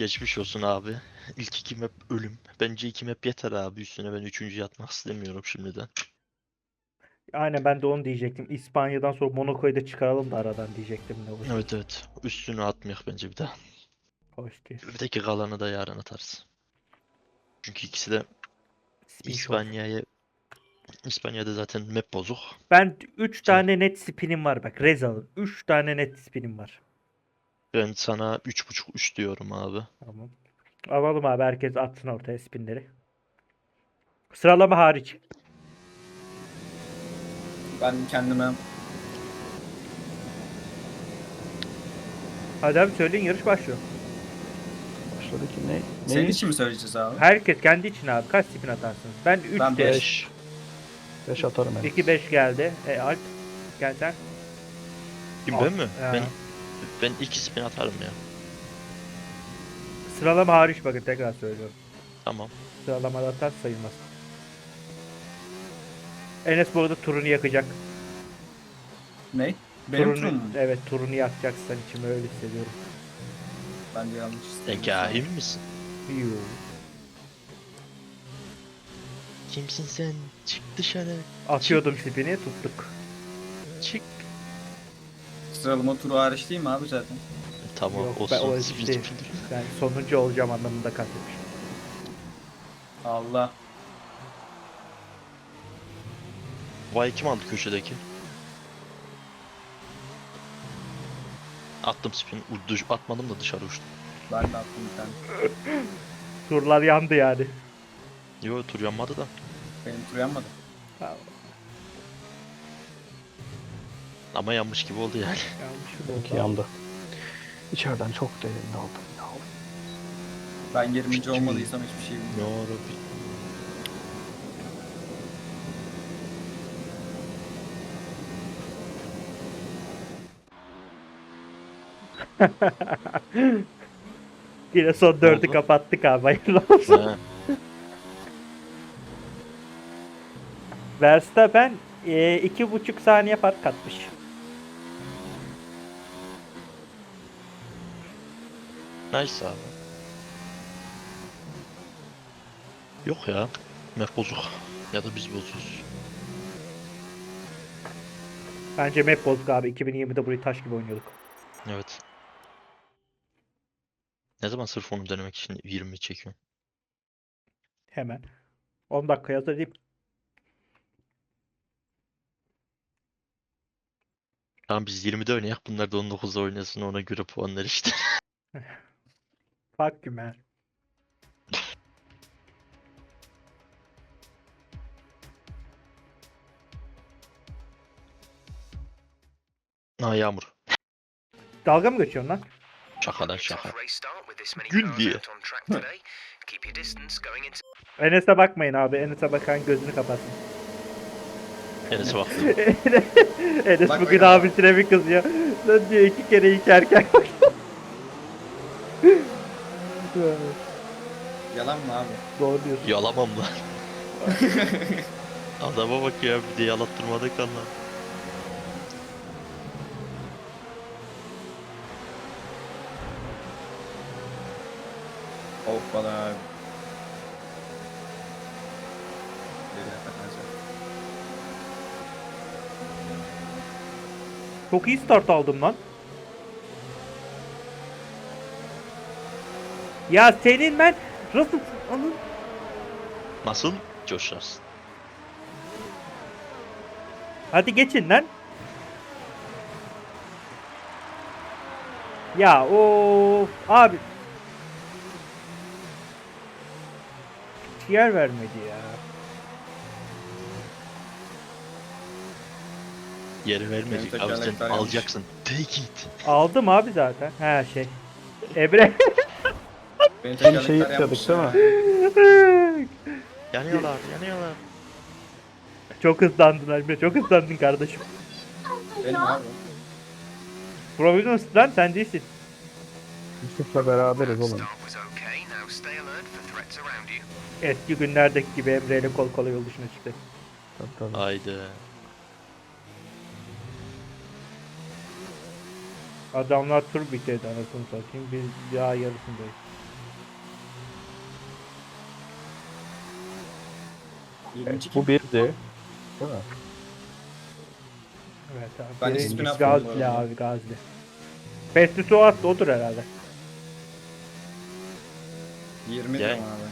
Geçmiş olsun abi. İlk iki map ölüm. Bence iki map yeter abi. Üstüne ben üçüncü yatmak istemiyorum şimdiden. Aynen ben de onu diyecektim. İspanya'dan sonra Monaco'yu da çıkaralım da aradan diyecektim ne olur. Evet evet. Üstünü atmayak bence bir daha. Hoş değil. Öteki kalanı da yarın atarız. Çünkü ikisi de. İspanya'ya İspanya'da zaten map bozuk. Ben 3 tane net spinim var bak. Rezal'ın. 3 tane net spinim var. Ben sana 3.5-3 diyorum abi. Tamam. Alalım abi herkes atsın ortaya spinleri. Sıralama hariç. Ben kendime Hadi abi söyleyin yarış başlıyor. Başladı ki ne? senin Ne? için mi söyleyeceğiz abi? Herkes kendi için abi. Kaç spin atarsınız? Ben 3 Ben beş. 5. 5 atarım ben. 2 5 geldi. E Alp gel sen. Kim ben mi? Ha. Ben ben iki spin atarım ya. Sıralama hariç bakın tekrar söylüyorum. Tamam. Sıralamada atar sayılmaz. Enes bu arada turunu yakacak. Ne? Benim turunu, turum mu? Evet turunu yakacak sen içimi öyle hissediyorum. Bence yanlış Sen istedim. kahin misin? Yuu. Kimsin sen? Çık dışarı. Atıyordum spini tuttuk. Çık. Sıralama turu hariç değil mi abi zaten? Tamam Yok, olsun. ben o Spin, değil. Ben sonuncu olacağım anlamında kastetmiş. Allah. Vay kim aldı köşedeki? Attım spin. U- Atmadım da dışarı uçtu. Ben de attım bir tane. Turlar yandı yani. Yo tur yanmadı da. Benim tur yanmadı. Ama yanmış gibi oldu yani. Yanlış mı Belki oldu? yandı. İçeriden çok derin aldım. Ne oldu? Ben 20. olmadıysam hiçbir şey bilmiyorum. Rabbi. Yine son dördü oldu? kapattık abi hayırlı olsun. Ha, Verstappen e, iki buçuk saniye fark katmış. Nice abi. Yok ya. Map bozuk. Ya da biz bozuz. Bence map bozuk abi. 2020'de burayı taş gibi oynuyorduk. Evet. Ne zaman sırf onu denemek için 20 çekiyorum? Hemen. 10 dakika hazırlayayım. Tamam biz 20'de oynayak bunlar da 19'da oynasın ona göre puanlar işte. Fuck you man. Ha yağmur. Dalga mı geçiyorsun lan? Şaka lan şaka. Gün diye. Enes'e bakmayın abi. Enes'e bakan gözünü kapatsın. Enes'e bak. Enes bugün abisine bir kızıyor. Sen diyor iki kere iki erkek Yalan mı abi? Doğru diyorsun. Yalamam lan. Adama bak ya bir de yalattırmadık. Hoppala. Geri ataklanacak. Çok iyi start aldım lan. Ya senin ben Russell Anın Nasıl? Coşarsın. Hadi geçin lan. Ya o abi. Hiç yer vermedi ya. Yeri Benim abi sen tekerlekler yanlış. alacaksın. Take it. Aldım abi zaten. Ha şey. Emre. Benim Tam şey yapıyorduk değil mi? Yanıyorlar yanıyorlar. çok hızlandın Emre. Çok hızlandın kardeşim. Benim abi. Providence lan sen değilsin. Yusuf'la beraberiz oğlum. Eski günlerdeki gibi Emre ile kol kola yol dışına çıktı. Tabii, tabii. Haydi. Adamlar tur bitirdi anasını satayım. Biz daha yarısındayız. 22 Bu birdi. Değil mi? Evet abi. Ben ismini atmadım bu Gazli arada. abi Gazli. Festus o attı odur herhalde. 20 Yani. diyorum abi.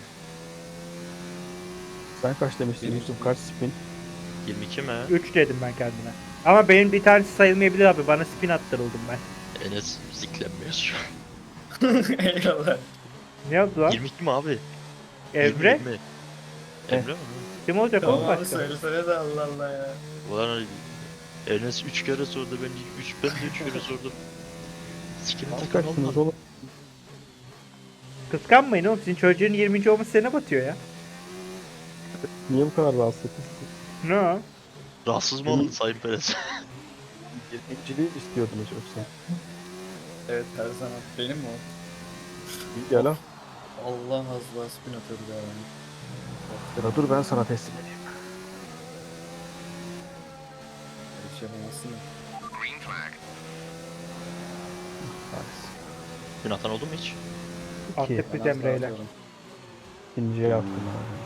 Sen kaç demiştin. Yusuf? Kaç spin? 22 mi? 3 dedim ben kendime. Ama benim bir tanesi sayılmayabilir abi. Bana spin attırıldım ben. Enes ziklenmiyor şu an. Eyvallah. Ne oldu lan? 22 mi abi? Emre? 20, 20. Emre mi? Kim olacak oğlum Tamam abi başka? söylesene de Allah Allah ya. Ulan Enes 3 kere sordu ben 3 ben de 3 kere sordum. Sikimi Kaç takım oğlum? Kıskanmayın oğlum. Sizin çocuğun 20. olması sene batıyor ya. Niye bu kadar rahatsız ettiniz? Ne o? Rahatsız mı oldun Sayın Perez? 20'ciliği istiyordunuz yoksa. Evet her zaman. Benim mi o? Gel ha. Allah azla spin atıyordu ya. Ya dur ben sana teslim edeyim. Hiç yapamazsın da. Nice. Dün atan oldu mu hiç? Attık biz Ben az daha Emre'yle. atıyorum. İkinciye yaptım abi.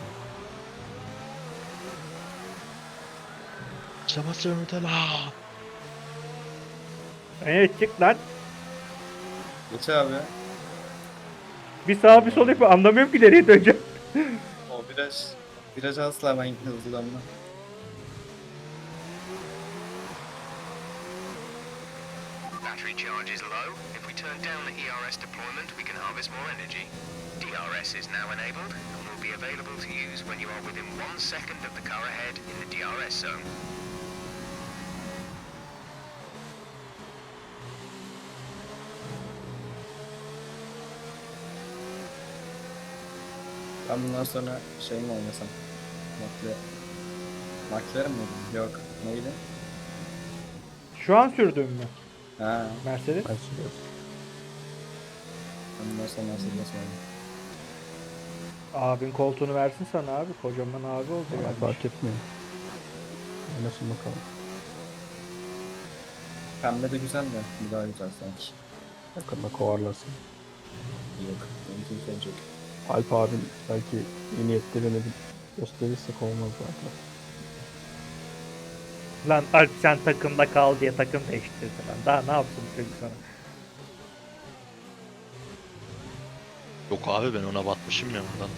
Vettel aa! Evet çık lan. Geç abi. Bir sağa bir sol yapıyor. Anlamıyorum ki nereye döneceğim. O viraj. Viraj asla ben hızlanmam. Battery charge is low. If we turn down the ERS deployment, we can harvest more energy. DRS is now enabled and will be available to use when you are within one second of the car ahead in the DRS zone. Ben bundan sonra şey mi oynasam? Makle... McLaren miydi? Yok. Neydi? Şu an sürdüğüm mü? Ha. Mercedes. Ben sürüyorum. Ben bundan sonra Mercedes oynayayım. Abin koltuğunu versin sana abi. Kocaman abi oldu Bana gelmiş. fark etmiyor. Oynasın bakalım. Pembe de güzel de. Bu daha güzel sanki. Yakında kovarlasın. Yok. Benimki gelecek. Alp abin belki iyi niyetlerini bir gösterirsek olmaz zaten. Lan Alp sen takımda kal diye takım değiştirdi lan. Daha ne yapsın çocuk sana? Yok abi ben ona batmışım ya ondan.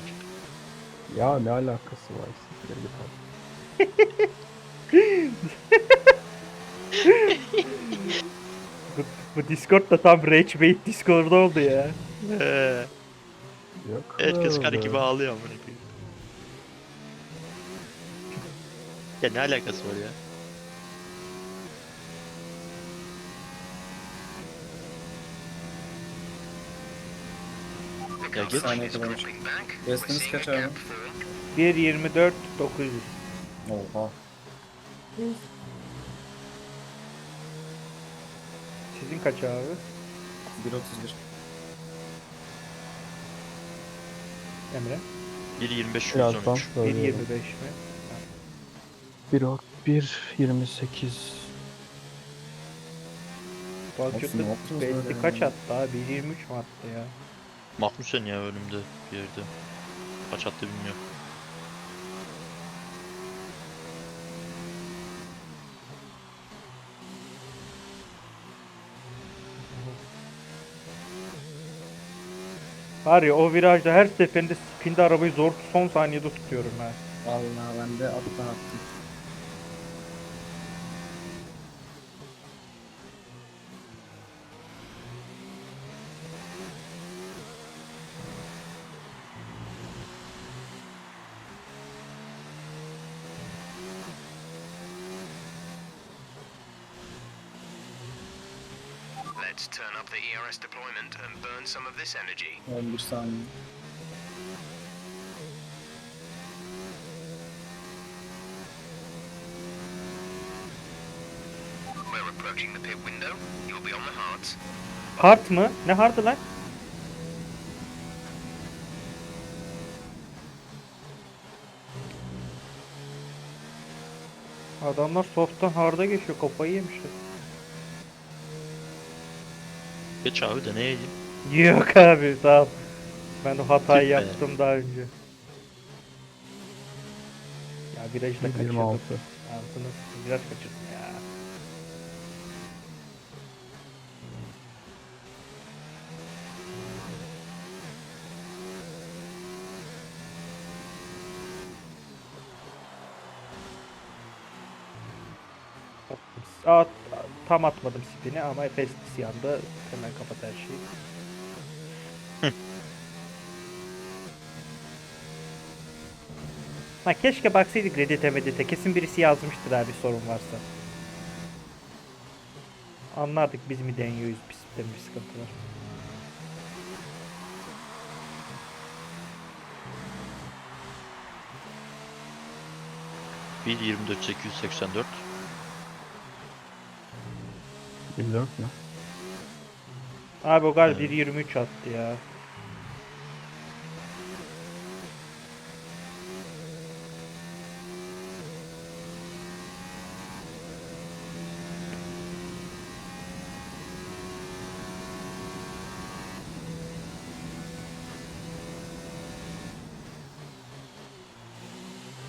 Ya ne alakası var? Git abi. Bu, bu Discord da tam Rage Bait Discord oldu ya. Ee, Yok. herkes karı öyle. gibi ağlıyor amına koyayım. Ya ne alakası var ya? Side is Saniye kadar. a kaç abi? gap form. 1.24 900. Oha. Sizin kaç abi? 1.31. Emre? 1.25 Birazdan 113. 1.25 söylüyorum. mi? 1 1 28 Balçıklı Olsun, ne yaptınız belli böyle kaç ya? attı abi? 1.23 mi attı ya? Mahmusen ya önümde bir yerde. Kaç attı bilmiyorum. Var ya o virajda her seferinde spinde arabayı zor son saniyede tutuyorum ben. Vallahi ben de attan attım. Let's turn up the ERS deployment and burn some of this energy. 11 saniye. We're approaching the pit window. You'll be on the hards. Hard mı? Ne hardı lan? Adamlar soft'tan hard'a geçiyor. Kafayı yemişler. Geç abi de ne yiyeyim? Yok abi sağ ol. Ben o hatayı be. yaptım daha önce. Ya virajı da kaçırdım. 26. Ağzını s- viraj kaçırdım ya. Aa, tam atmadım spini ama Efes yandı. Hemen kapat her şeyi. Ha keşke baksaydık Reddit'e Reddit'e. Kesin birisi yazmıştır abi sorun varsa. Anlardık biz mi deniyoruz bizden bir sıkıntı var. Bir 24 884. 24 mü? Abi o galiba Evet. 1.23 attı ya.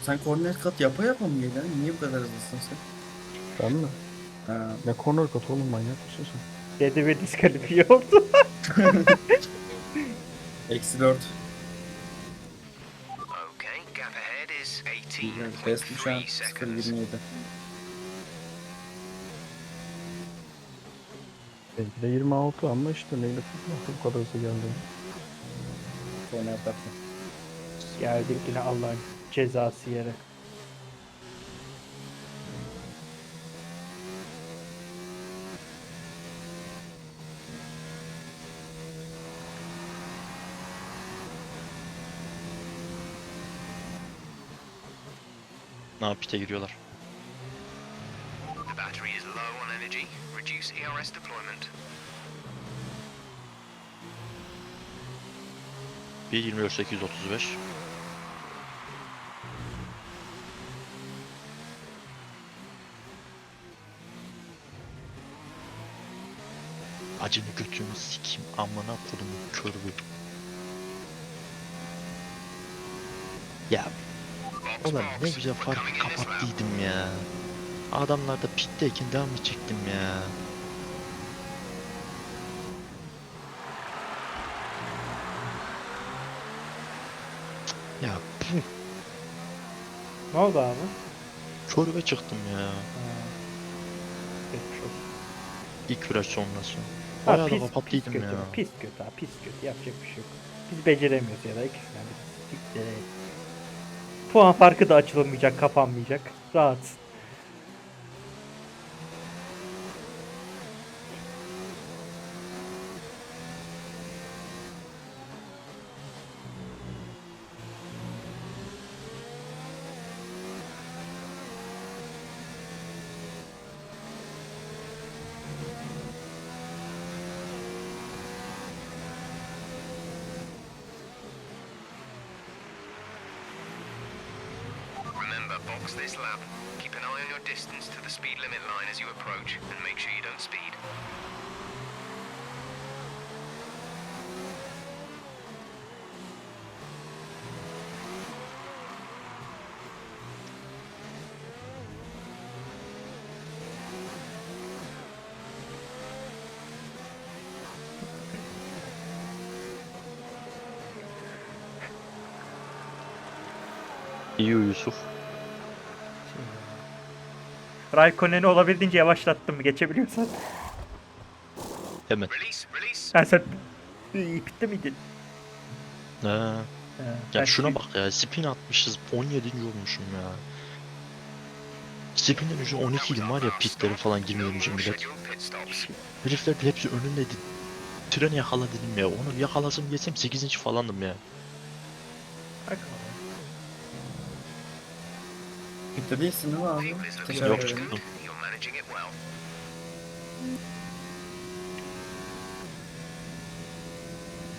Sen korner kat yapa yapa mı geliyorsun? Niye bu kadar hızlısın sen? Ben mi? Ha. Ne corner cut oğlum manyak mısın sen? Dedi ve diskalifiye oldu. Eksi 4. Okay, gap ahead is Best şu an 18.3 seconds. 0.27. Belki de 26 ama işte neyle nasıl bu kadar hızlı geldi? Korner katı. Geldik yine Allah'ın cezası yere. Ne yap pite giriyorlar. The battery is low on energy. Reduce ERS deployment. Bir 24 835. Acını götümü sikeyim amına kodumun körü. Ya ulan ne güzel farkı kapattıydım ya. Adamlar da pitteyken devam edecektim ya. Ya puh, Ne oldu abi? körüve çıktım ya. Ha. Geçmiş olsun. İlk viraj sonrası. Ha, pis, pis kapattıydım kötü, ya. pis kötü ha, pis kötü yapacak bir şey yok. Biz beceremiyoruz ya da ikisinden bir siktir et. Puan farkı da açılmayacak, kapanmayacak. Rahat. İyi Yusuf. Raikkonen'i olabildiğince yavaşlattım geçebiliyorsan. Hemen. Ha sen İyi, bitti miydin? Ha. Ha, ben Ya şuna bak ya spin atmışız 17. olmuşum ya. Spin'den önce 12 idim var ya pitlere falan girmeden önce millet. Herifler de hepsi önündeydi. Treni yakala dedim ya. Onu yakalasam geçsem 8. falandım ya. Bak. Bitti değilsin değil mi abi? Teşekkür Yok, ederim. çıktım. good. You're managing it well.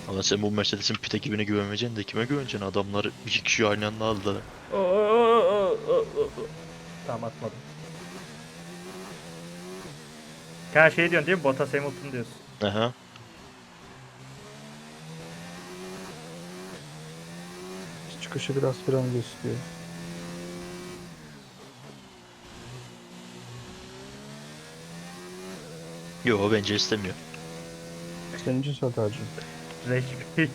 Ama sen bu Mercedes'in pite gibine güvenmeyeceksin de kime güveneceksin? Adamlar iki kişi aynı anda aldılar. Tamam atmadım. Sen şey diyorsun değil mi? Bottas Hamilton diyorsun. Aha. Çıkışı biraz fren istiyor. Yo bence istemiyor. Senin için söyle tercih. Reşit.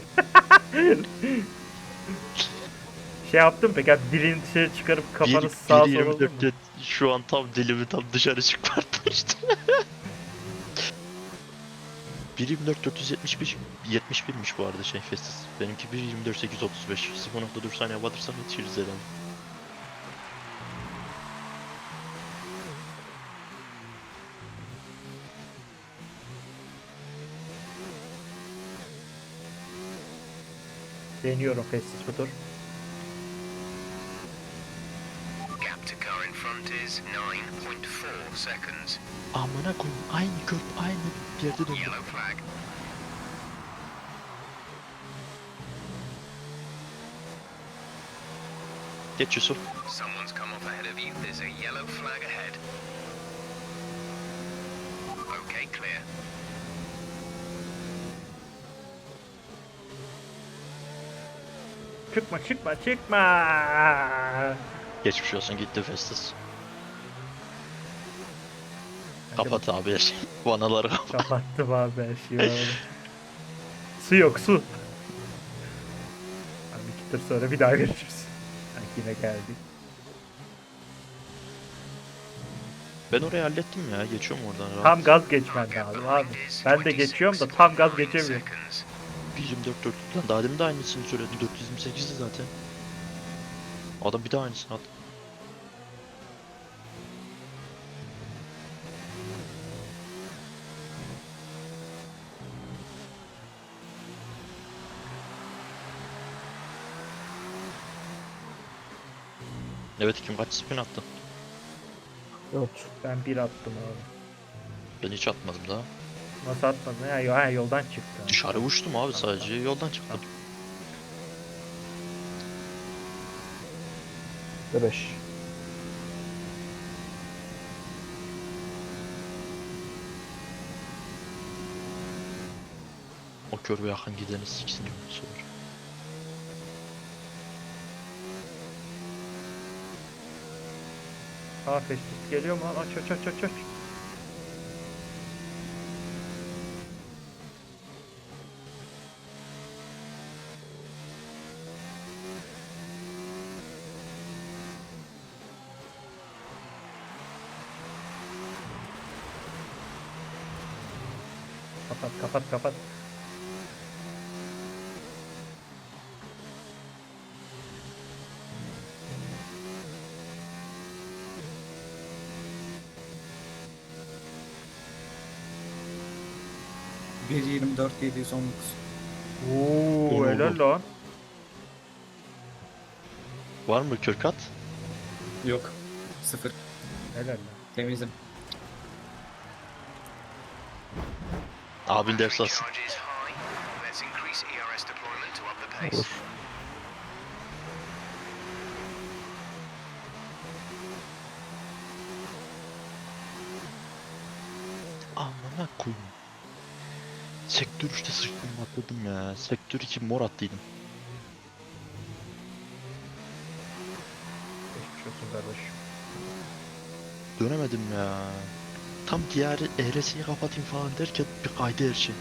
şey yaptım peki abi dilini dışarı çıkarıp kafanı Bir- sağa bir sola vurdun mu? 24 Şu an tam dilimi tam dışarı çıkartmıştım. 1.24 471 71'miş bu arada şey Festus. Benimki 1.24 835. 0.4 saniye batırsam yetişiriz herhalde. Deniyorum Festus bu tur. Gap to car in front is 9.4 seconds. Amına koyayım aynı köp aynı yerde döndüm. Yellow flag. Geç Yusuf. Someone's come off ahead of you. There's a yellow flag ahead. Okay, clear. Çıkma çıkma çıkma. Geçmiş olsun gitti Festus. Kapat abi her şeyi. Vanaları kapat. Kapattım abi her şeyi. abi. su yok su. Abi iki tur sonra bir daha görüşürüz. Bak yine geldik. Ben orayı hallettim ya. Geçiyorum oradan rahat. Tam gaz geçmen lazım abi. Ben de geçiyorum da 26.9 tam gaz geçemiyorum. Seconds. 124 4 lan daha demin de aynısını söyledim 428'di zaten. Adam bir daha aynısını attı. Evet kim kaç spin attı? 4. Ben bir attım abi. Ben hiç atmadım daha. Nasıl atmadın? Ha, yo- ha yoldan çıktı. Dışarı uçtum abi sadece yoldan çıktım. Ve 5. O kör ve yakın gideni siksin sonra. Aa Festus geliyor mu lan? Aç aç aç aç aç. Kapat kapat kapat. Bir 24 719. Oo Oldu. helal lan. Var mı kör kat? Yok. Sıfır. Helal lan. Temizim. Abin ders Battery alsın. charge is high. Let's increase ERS deployment to up the pace. Olur. Amına koyayım. Sektör 3'te sıçtım atladım ya. Sektör 2 mor attıydım. Geçmiş olsun kardeşim. Dönemedim ya. Tam diğer ERS'yi kapatayım falan derken bir kaydı her şey.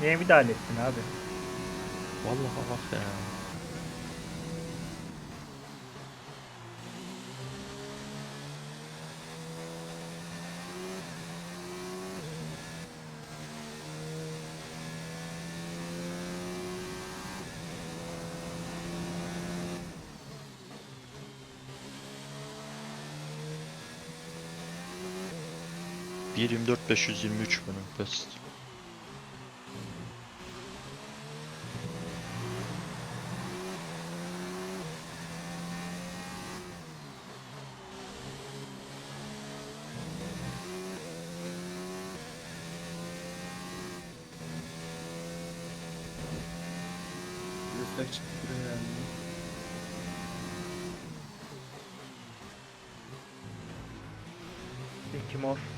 Niye müdahale ettin abi? Vallahi bak ya. Bir 24 523 benim best. Üstte çıktı yani. İki mor.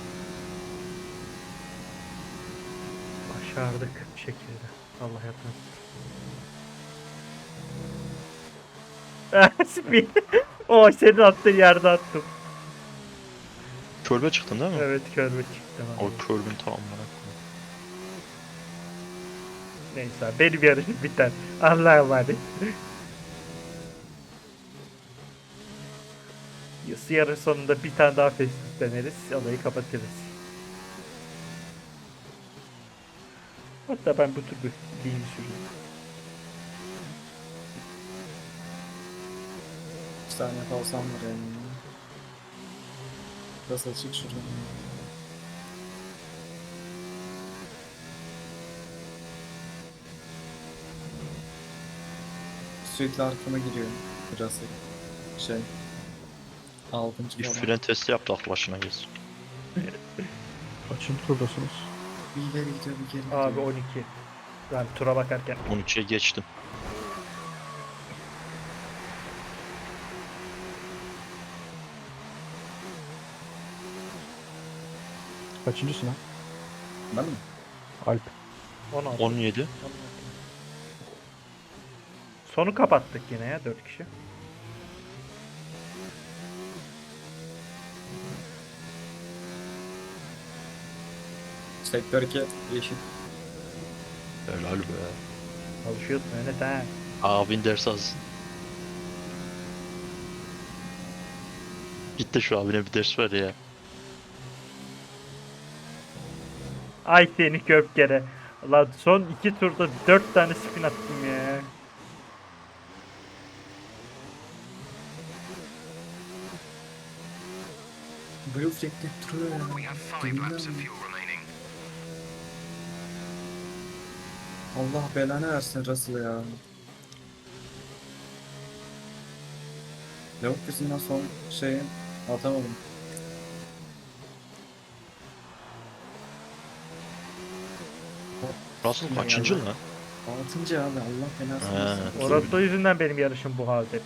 Başardık bir şekilde. Allah yapmasın. Spin. o senin attığın yerde attım. Körbe çıktın değil mi? Evet körbe çıktı. O körbün amına koyayım. Neyse abi, benim yarışım biter. Allah'a emanet. Yarış sonunda bir tane daha festif deneriz. Olayı kapatırız. Hatta ben bu tur bir değil süreyim. Bir tane kalsam var yani. Biraz açık şurada. Sürekli arkama giriyor. Biraz şey. Altıncı Bir falan. fren testi yaptı aklı başına gelsin. Kaçıncı turdasınız? Bir ileri gidiyor bir geri gidiyor. Abi 12. Ben tura bakarken 13'e geçtim. Kaçıncısın ha? Ben mi? Alp. 16. 17. Sonu kapattık yine ya 4 kişi. Sektör 2 yeşil. Helal be. Alışıyorsun Mehmet ha. Abin ders alsın. Git de şu abine bir ders ver ya. Ay seni köpkere. Lan son 2 turda 4 tane spin attım ya. Blue flag duruyor ya. We Allah belanı versin Russell ya. Yüzünden son şeyi atamadım. Russell kaçıncı lan? Altıncı abi Allah belasını versin. Orası yüzünden benim yarışım bu halde.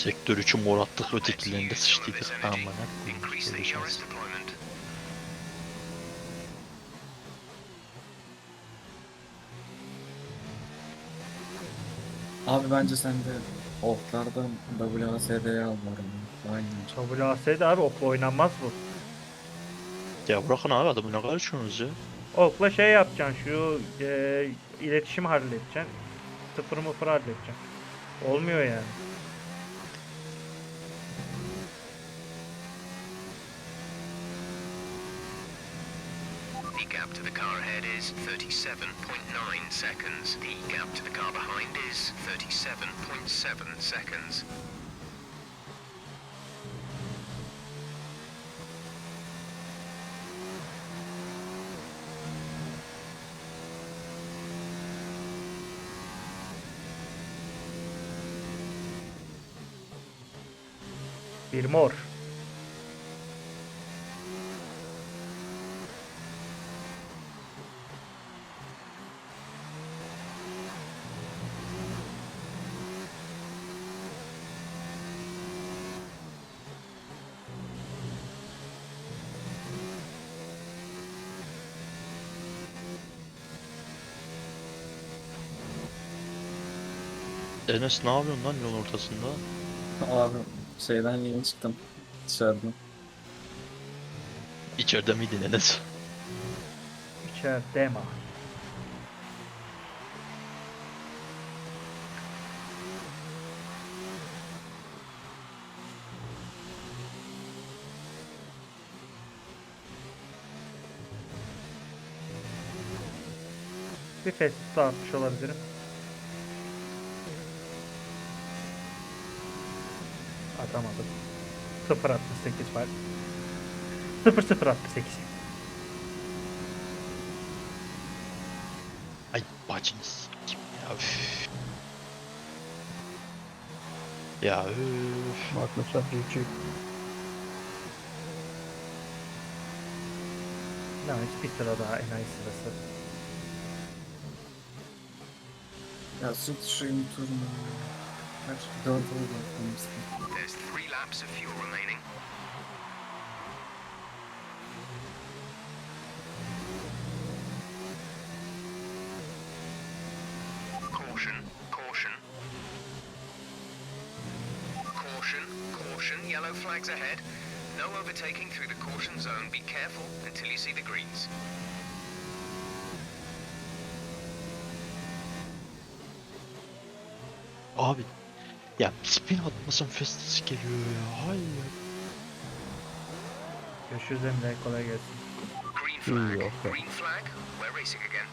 Sektör 3'ü mor attık ötekilerinde sıçtıydık. Aman deployment. Abi bence sen de oklardan WASD'ye al onu. Aynen. WAS'de abi okla oynanmaz bu. Ya bırakın abi adamı ne kadar içiyorsunuz ya? Okla şey yapacaksın şu e, iletişimi halledeceksin. Sıfır mıfır halledeceksin. Olmuyor yani. Ahead is 37.9 seconds. The gap to the car behind is 37.7 seconds. Bir Enes ne yapıyorsun lan yol ortasında? Abi şeyden yeni çıktım. Dışarıdan. İçeride miydin Enes? İçeride mi? Bir fast daha atmış olabilirim. Atamadım. 0.68 var. 0.068. Ay bacını s**kim ya üf. Ya üf. Magnus'a Ricci. Nice bir sıra daha enayi sırası. Ya sıçrayım turma. Benim sıkıntı. There's three laps of fuel remaining. Caution, caution. Caution, caution, yellow flags ahead. No overtaking through the caution zone. Be careful until you see the greens. Oh, Abi ya spin atmasam Festus geliyor ya. Hayır. Görüşürüz Emre. Kolay gelsin. Green Hmm, flag, okay. green flag. We're racing again.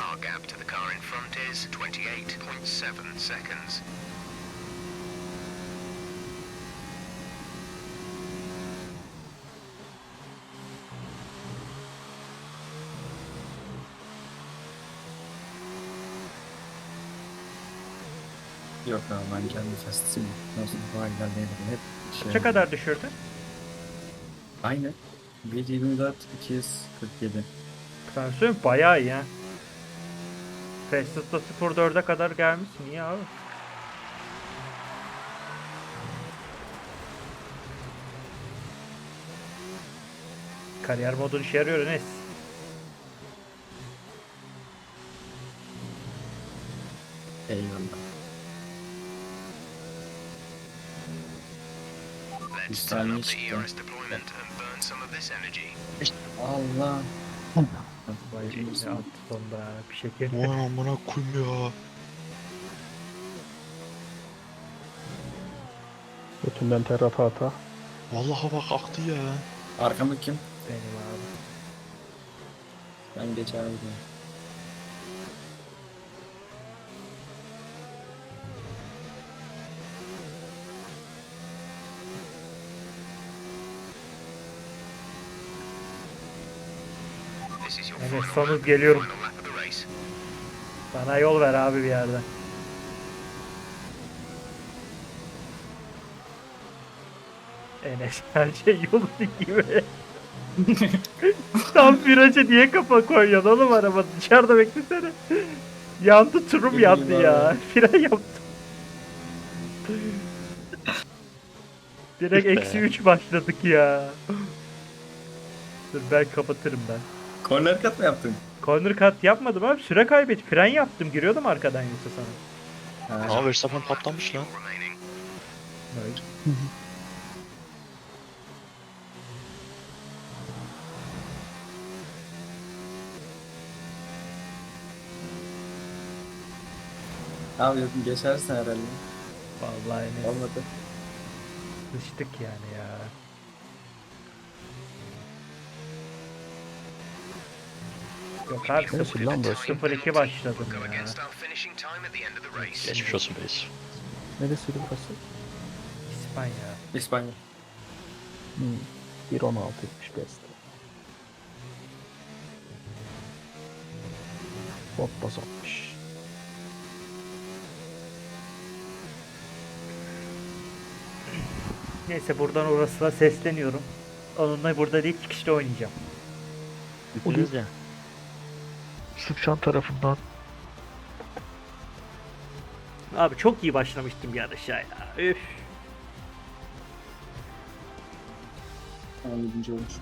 Our gap to the car in front is 28.7 seconds. Yok abi ben kendi festim. Nasıl bu haller değil. Hep şey. Kaça kadar düşürdün? Aynı. 1.24 247. Sen söyleyeyim bayağı iyi ha. Festus'ta 0.4'e kadar gelmişsin. İyi abi. Kariyer modun işe yarıyor Enes. Eyvallah. Let's Bir turn saniye up the çıktı. ERS deployment and burn some of this energy. Allah. Ne attı sonunda ya. Bir şeker. Vay amına koyayım ya. Götünden ter ata ata. Vallahi bak aktı ya. Arkamda kim? Benim abi. Ben geçer miyim? Lap, geliyorum. Bana yol ver abi bir yerden. Enes her şey yolun gibi. Tam viraja niye kafa koyuyorsun oğlum araba dışarıda beklesene. Yandı turum yandı ya. Fren yaptım. Direkt eksi 3 başladık ya. Dur ben kapatırım ben. Korner kat mı yaptın? Corner cut yapmadım abi süre kaybet. Fren yaptım giriyordum arkadan yoksa sana. Ha. Aa Verstappen patlamış lan. Remaining. Abi geçersin herhalde. Vallahi Enes. Olmadı. Sıçtık yani ya. Yok abi Neresi lan burası? 0-2 başladım ya. Geçmiş olsun beyiz. Neresiydi burası? İspanya. İspanya. Hmm. 1.16'ymış beste. Bottas atmış. Neyse buradan orasına sesleniyorum. Onunla burada değil çıkışta oynayacağım. Gideriz ya. Sıpşan tarafından. Abi çok iyi başlamıştım yarışa ya. Üf. 17. olmuş.